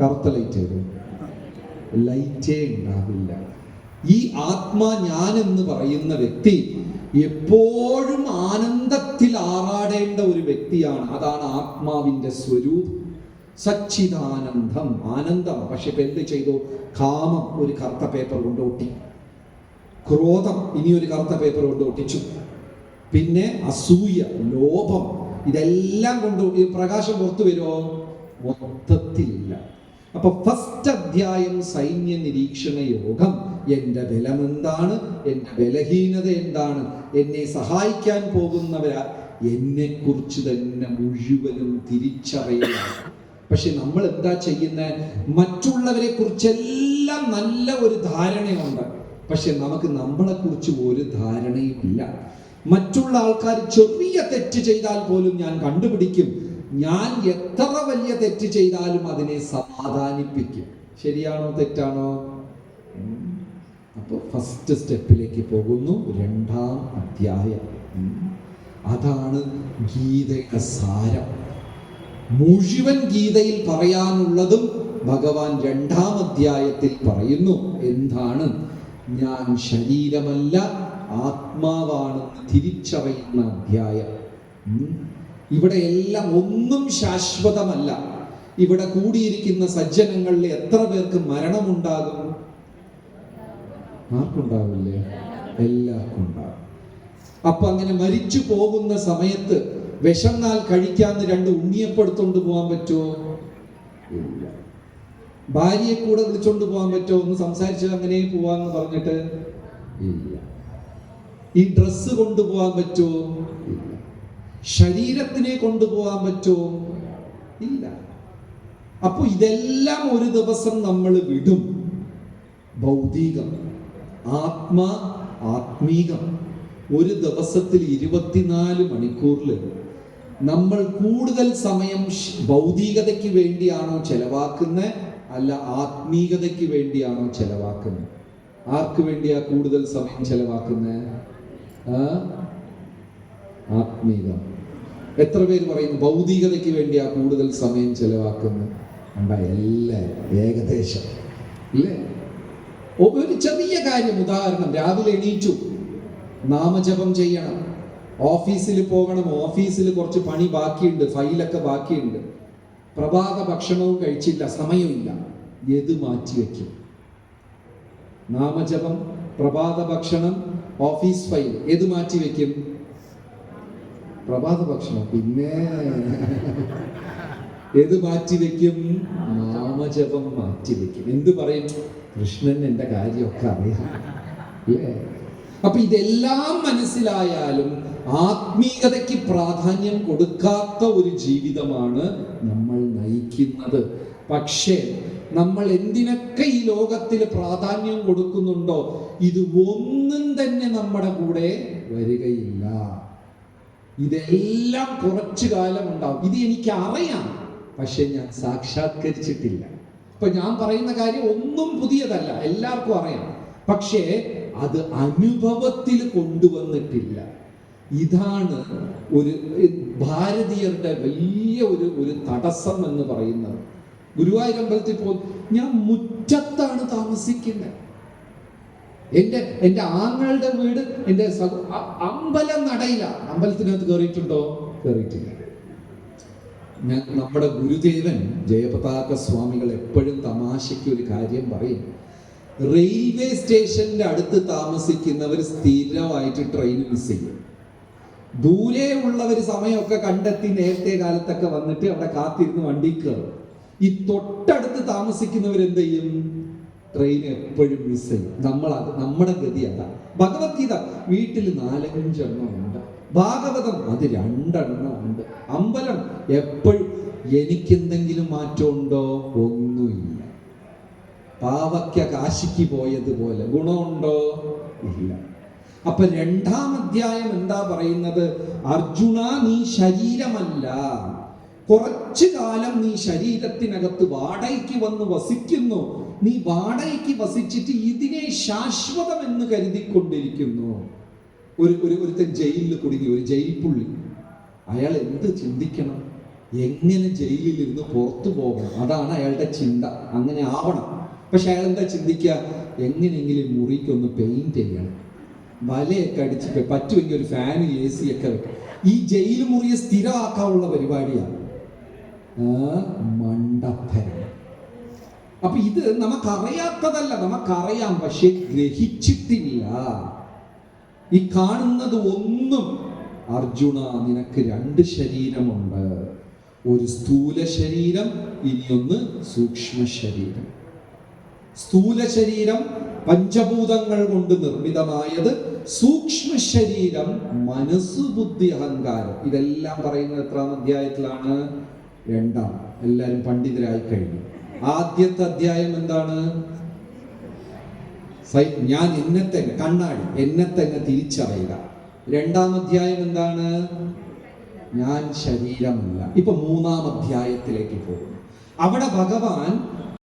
കറുത്ത ലൈറ്റ് വരും ലൈറ്റേ ഉണ്ടാവില്ല. ഈ ആത്മാ ഞാൻ എന്ന് പറയുന്ന വ്യക്തി എപ്പോഴും ആനന്ദത്തിൽ ആറാടേണ്ട ഒരു വ്യക്തിയാണ്. അതാണ് ആത്മാവിന്റെ സ്വരൂപം. സച്ചിദാനന്ദം ആനന്ദം. പക്ഷെ ഇപ്പൊ എന്ത് ചെയ്തു? കാമം ഒരു കറുത്ത പേപ്പർ കൊണ്ട് ഒട്ടി. ക്രോധം ഇനി ഒരു കറുത്ത പേപ്പർ കൊണ്ട് ഒട്ടിച്ചു. പിന്നെ അസൂയ ലോഭം ഇതെല്ലാം കൊണ്ട് പ്രകാശം പുറത്തു വരുമോ? മൊത്തത്തിലില്ല അപ്പൊ ഫസ്റ്റ് അധ്യായം സൈന്യ നിരീക്ഷണ യോഗം. എന്റെ ബലം എന്താണ് എന്റെ ബലഹീനത എന്താണ്? എന്നെ സഹായിക്കാൻ പോകുന്നവരാ. എന്നെ കുറിച്ച് തന്നെ മുഴുവനും തിരിച്ചറിയുക പക്ഷെ നമ്മൾ എന്താ ചെയ്യുന്നത് മറ്റുള്ളവരെ കുറിച്ചെല്ലാം നല്ല ഒരു ധാരണയുണ്ട്. പക്ഷെ നമുക്ക് നമ്മളെ കുറിച്ച് ഒരു ധാരണയുമില്ല. മറ്റുള്ള ആൾക്കാർ ചെറിയ തെറ്റ് ചെയ്താൽ പോലും ഞാൻ കണ്ടുപിടിക്കും. ഞാൻ എത്ര വലിയ തെറ്റ് ചെയ്താലും അതിനെ സമാധാനിപ്പിക്കും. ശരിയാണോ തെറ്റാണോ? അപ്പൊ അപ്പോൾ ഫസ്റ്റ് സ്റ്റെപ്പിലേക്ക് പോകുന്നു. രണ്ടാം അധ്യായം. അതാണ് ഗീതയുടെ സാരം. മുഴുവൻ ഗീതയിൽ പറയാനുള്ളതും ഭഗവാൻ രണ്ടാം അധ്യായത്തിൽ പറയുന്നു. എന്താണ്? ഞാൻ ശരീരമല്ല ആത്മാവാണ് തിരിച്ചറിയുന്ന അധ്യായം. ഇവിടെ എല്ലാം ഒന്നും ശാശ്വതമല്ല. ഇവിടെ കൂടിയിരിക്കുന്ന സജ്ജനങ്ങളിൽ എത്ര പേർക്ക് മരണമുണ്ടാകും? ആർക്കുണ്ടാവില്ലേ? എല്ലാവർക്കും ഉണ്ടാകും. അപ്പൊ അങ്ങനെ മരിച്ചു പോകുന്ന സമയത്ത് വിശന്നാൽ കഴിക്കാന്ന് രണ്ട് ഉണ്ണിയപ്പെടുത്തോണ്ട് പോകാൻ പറ്റുമോ? ഇല്ല. ഭാര്യയെ കൂടെ വിളിച്ചോണ്ട് പോകാൻ പറ്റുമോ? ഒന്ന് സംസാരിച്ച് അങ്ങനെ പോവാന്ന് പറഞ്ഞിട്ട്? ഇല്ല. ഈ ഡ്രസ്സ് കൊണ്ടുപോകാൻ പറ്റുമോ? ശരീരത്തിനെ കൊണ്ടുപോകാൻ പറ്റുമോ? ഇല്ല. അപ്പോൾ ഇതെല്ലാം ഒരു ദിവസം നമ്മൾ വിടും. ഭൗതികം ആത്മ ആത്മീകം. ഒരു ദിവസത്തിൽ ഇരുപത്തിനാല് മണിക്കൂറിൽ നമ്മൾ കൂടുതൽ സമയം ഭൗതികതയ്ക്ക് വേണ്ടിയാണോ ചെലവാക്കുന്നത്? അല്ല ആത്മീകതയ്ക്ക് വേണ്ടിയാണോ ചെലവാക്കുന്നത്? ആർക്ക് വേണ്ടിയാ കൂടുതൽ സമയം ചെലവാക്കുന്നത്? ആത്മീകം. എത്ര പേര് പറയുന്നു? ഭൗതികതയ്ക്ക് വേണ്ടിയാ കൂടുതൽ സമയം എല്ലാവരും ഏകദേശം. ഇല്ലേ? ഒരു ചെറിയ കാര്യം ഉദാഹരണം. രാവിലെ എണീച്ചു നാമജപം ചെയ്യണം. ഓഫീസിൽ പോകണം. ഓഫീസിൽ കുറച്ച് പണി ബാക്കിയുണ്ട്. ഫയലൊക്കെ ബാക്കിയുണ്ട്. പ്രഭാത ഭക്ഷണവും കഴിച്ചില്ല. സമയമില്ല. ഏത് മാറ്റി വയ്ക്കും? നാമജപം പ്രഭാത ഭക്ഷണം ഓഫീസ് ഫയൽ. ഏത് മാറ്റി വെക്കും പ്രഭാത ഭക്ഷണം പിന്നെ ഏത് മാറ്റി വെക്കും? നാമജപം മാറ്റി വെക്കും. എന്ത് പറയും? കൃഷ്ണൻ എന്റെ കാര്യമൊക്കെ അറിയാം. അപ്പൊ ഇതെല്ലാം മനസ്സിലായാലും ആത്മീയതയ്ക്ക് പ്രാധാന്യം കൊടുക്കാത്ത ഒരു ജീവിതമാണ് നമ്മൾ നയിക്കുന്നത്. പക്ഷേ നമ്മൾ എന്തിനൊക്കെ ഈ ലോകത്തിൽ പ്രാധാന്യം കൊടുക്കുന്നുണ്ടോ? ഇത് ഒന്നും തന്നെ നമ്മുടെ കൂടെ വരികയില്ല. ഇതെല്ലാം കുറച്ചു കാലം ഉണ്ടാവും ഇത് എനിക്ക് അറിയാം പക്ഷെ ഞാൻ സാക്ഷാത്കരിച്ചിട്ടില്ല. ഇപ്പൊ ഞാൻ പറയുന്ന കാര്യം ഒന്നും പുതിയതല്ല. എല്ലാവർക്കും അറിയാം. പക്ഷേ അത് അനുഭവത്തിൽ കൊണ്ടുവന്നിട്ടില്ല. ഇതാണ് ഒരു ഭാരതീയരുടെ വലിയ ഒരു ഒരു തടസ്സം എന്ന് പറയുന്നത്. ഗുരുവായൂർ അമ്പലത്തിൽ പോ ഞാൻ മുറ്റത്താണ് താമസിക്കുന്നത്. എന്റെ എന്റെ ആങ്ങളുടെ വീട് എന്റെ അമ്പലം നടയില്ല അമ്പലത്തിനകത്ത് കയറിയിട്ടുണ്ടോ കയറിയിട്ടില്ല ഞാൻ നമ്മുടെ ഗുരുദേവൻ ജയപതാക സ്വാമികൾ എപ്പോഴും തമാശയ്ക്ക് ഒരു കാര്യം പറയും. റെയിൽവേ സ്റ്റേഷന്റെ അടുത്ത് താമസിക്കുന്നവർ സ്ഥിരമായിട്ട് ട്രെയിൻ മിസ് ചെയ്യും. ദൂരെ ഉള്ളവർ സമയമൊക്കെ കണ്ടെത്തി നേരത്തെ കാലത്തൊക്കെ വന്നിട്ട് അവിടെ കാത്തിരുന്ന് വണ്ടി കയറും. ഈ തൊട്ടടുത്ത് താമസിക്കുന്നവർ എന്ത് ചെയ്യും? ട്രെയിൻ എപ്പോഴും മിസ് ചെയ്യും നമ്മൾ അത് നമ്മുടെ ഗതി അതാ ഭഗവത്ഗീത വീട്ടിൽ നാലഞ്ചെണ്ണം ഉണ്ട്. ഭാഗവതം അത് രണ്ടെണ്ണം ഉണ്ട്. അമ്പലം എപ്പോഴും എനിക്കെന്തെങ്കിലും മാറ്റമുണ്ടോ? ഒന്നുമില്ല. പാവയ്ക്ക കാശിക്ക് പോയതുപോലെ. ഗുണമുണ്ടോ? ഇല്ല. അപ്പൊ രണ്ടാം അധ്യായം എന്താ പറയുന്നത്? അർജുന നീ ശരീരമല്ല. കുറച്ചു കാലം നീ ശരീരത്തിനകത്ത് വാടകയ്ക്ക് വന്ന് വസിക്കുന്നു. നീ വാടകയ്ക്ക് വസിച്ചിട്ട് ഇതിനെ ശാശ്വതം എന്ന് കരുതിക്കൊണ്ടിരിക്കുന്നു. ഒരു ഒരു ഒരുത്തൻ ജയിലിൽ കുടുങ്ങി ഒരു ജയിൽ പുള്ളി അയാൾ എന്ത് ചിന്തിക്കണം? എങ്ങനെ ജയിലിൽ ഇരുന്ന് പുറത്തു പോകണം? അതാണ് അയാളുടെ ചിന്ത. അങ്ങനെ ആവണം. പക്ഷെ അയാൾ എന്താ ചിന്തിക്കുക? എങ്ങനെയെങ്കിലും മുറിക്കൊന്ന് പെയിന്റ് ചെയ്യണം. വലയൊക്കെ അടിച്ച് പറ്റുമെങ്കിൽ ഒരു ഫാനും എ സി ഒക്കെ ഈ ജയിൽ മുറിയെ സ്ഥിരമാക്കാനുള്ള പരിപാടിയാണ്. മണ്ടത്തരം അപ്പൊ ഇത് നമുക്കറിയാത്തതല്ല നമുക്കറിയാം പക്ഷെ ഗ്രഹിച്ചിട്ടില്ല. ഈ കാണുന്നത് ഒന്നും അർജുന നിനക്ക് രണ്ട് ശരീരമുണ്ട്. ഒരു സ്ഥൂല ശരീരം ഇനിയൊന്ന് സൂക്ഷ്മ ശരീരം. സ്ഥൂല ശരീരം പഞ്ചഭൂതങ്ങൾ കൊണ്ട് നിർമ്മിതമായത് സൂക്ഷ്മ ശരീരം മനസ്സ് ബുദ്ധി അഹങ്കാരം. ഇതെല്ലാം പറയുന്നത് എത്രാം അധ്യായത്തിലാണ് രണ്ടാം. എല്ലാവരും പണ്ഡിതരായി കഴിഞ്ഞു. ആദ്യത്തെ അധ്യായം എന്താണ്? ഞാൻ എന്നെ തന്നെ കണ്ണാടി എന്നെ തന്നെ തിരിച്ചറിയുക. രണ്ടാം അധ്യായം എന്താണ്? ഞാൻ ശരീരമല്ല. ഇപ്പൊ മൂന്നാം അധ്യായത്തിലേക്ക് പോകുന്നു. അവിടെ ഭഗവാൻ